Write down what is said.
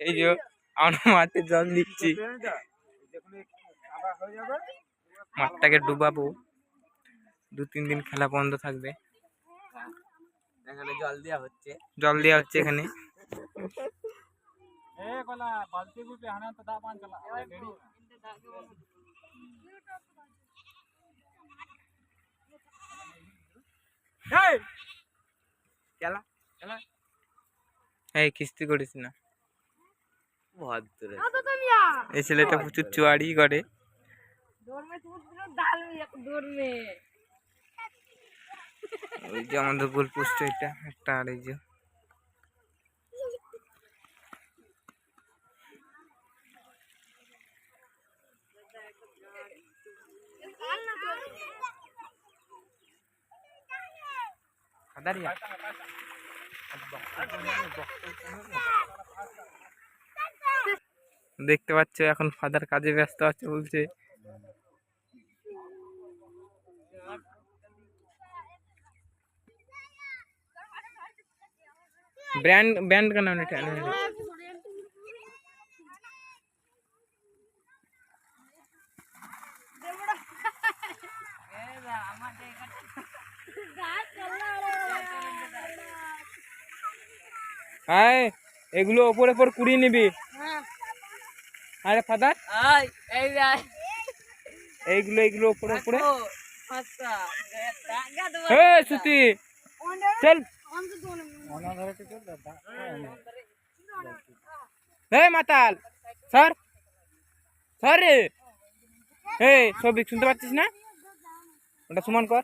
এই যে আমরা মাঠে জল দিচ্ছি। মাঠটাকে ডুবাবো। দু তিন দিন খেলা বন্ধ থাকবে। এখানে জল দেওয়া হচ্ছে। জল দেওয়া হচ্ছে এখানে। খেলা এই কিস্তি করিস না। এই ছেলেটা প্রচুর চুয়ারি করে। ওই যে আমাদের গোল পোস্ট এটা একটা আর এই যে। খাদারিয়া দেখতে পাচ্ছ এখন ফাদার কাজে ব্যস্ত আছে বলছে। ব্র্যান্ড ব্র্যান্ড কেন এটা? হ্যাঁ এগুলো ওপরে ওপর কুড়িয়ে নিবি। আরে ফাদার এইগুলো এইগুলো ওপরে ওপরে হে সুতি চল হে মাতাল স্যার স্যার রে হে সবিক শুনতে পাচ্ছিস না ওটা সমান কর